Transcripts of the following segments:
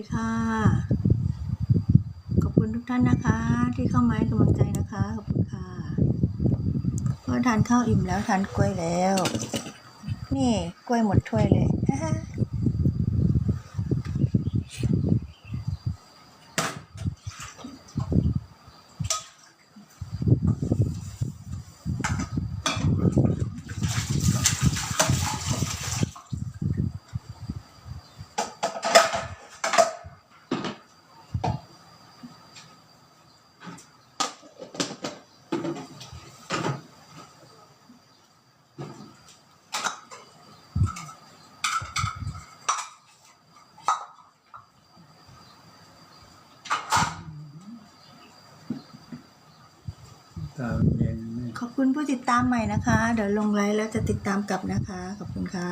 ดีค่ะ ขอบคุณทุกท่านนะคะ ที่เข้ามาให้กำลังใจนะคะ ขอบคุณค่ะก็ทานข้าวอิ่มแล้วทานกล้วยแล้ว นี่กล้วยหมดถ้วยเลย ตามเย็นขอบคุณผู้ติดตามใหม่นะคะ เดี๋ยวลงไลฟ์แล้วจะติดตามกลับนะคะ ขอบคุณค่ะ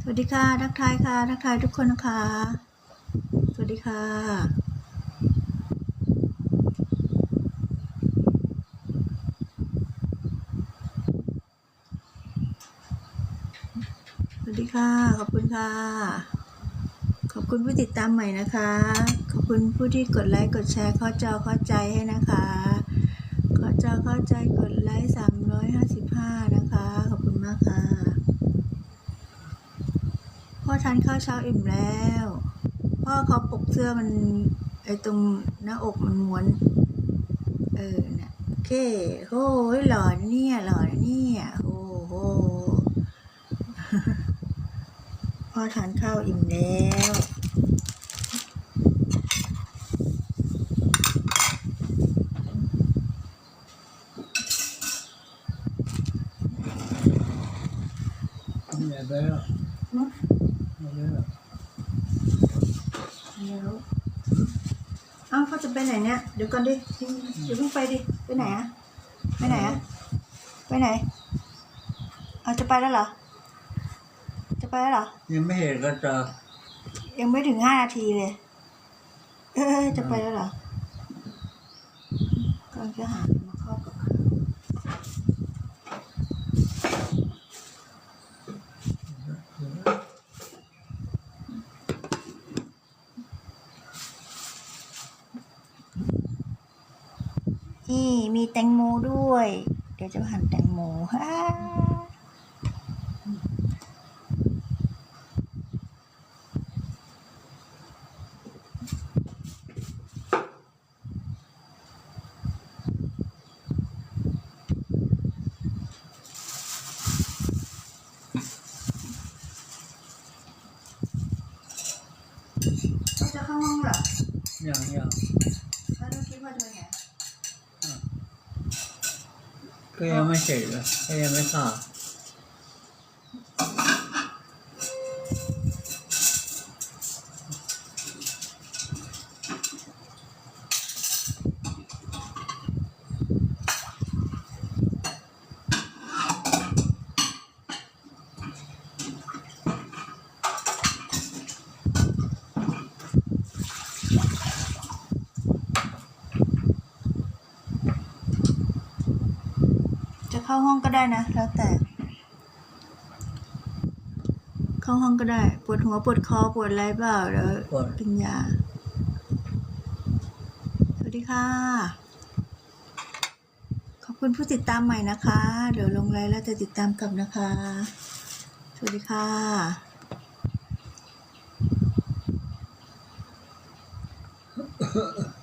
สวัสดีค่ะทักทายค่ะทักทายทุกคนนะคะ สวัสดีค่ะสวัสดีค่ะ ขอบคุณค่ะ ขอบคุณผู้ติดตามใหม่นะคะ คุณผู้ที่กดไลค์กดแชร์เข้าจอเข้าใจให้นะคะเข้าจอเข้าใจกดไลค์สามร้อยห้าสิบห้านะคะ ขอบคุณมากค่ะพ่อทานข้าวเช้าอิ่มแล้วพ่อเขาปกเสื้อมันไอตรงหน้าอกมันม้วน เออเนี่ยโอเคโอ้ยหล่อนเนี่ยหล่อนเนี่ยโอ้โหพ่อทานข้าวอิ่มแล้ว ได้หรอกอย่าได้หรอกแล้วเอ้าเขาจะไปไหนเนี่ย เดี๋ยวก่อนดิเดี๋ยวเพิ่งไปดิ ไปไหนอะไปไหนอะไปไหนเอาจะไปแล้วเหรอ จะไปแล้วเหรอ ยังไม่เห็นก็จะยังไม่ถึงห้านาทีเลย เออจะไปแล้วเหรอ กำลังจะหามาครอบกับข้าว นี่มีแตงโมด้วย เดี๋ยวจะหั่นแตงโมฮ่าเขาจะเข้าห้องเหรอยังยังแล้วเราคิดว่าจะไปไหนก็ยัง ไม่เสร็จเลย เข้าห้องก็ได้นะ แล้วแต่ เข้าห้องก็ได้ ปวดหัวปวดคอปวดอะไรเปล่าเดี๋ยวปวด กินยา สวัสดีค่ะ ขอบคุณผู้ติดตามใหม่นะคะ เดี๋ยวลงไลน์แล้วจะติดตามกลับนะคะ สวัสดีค่ะ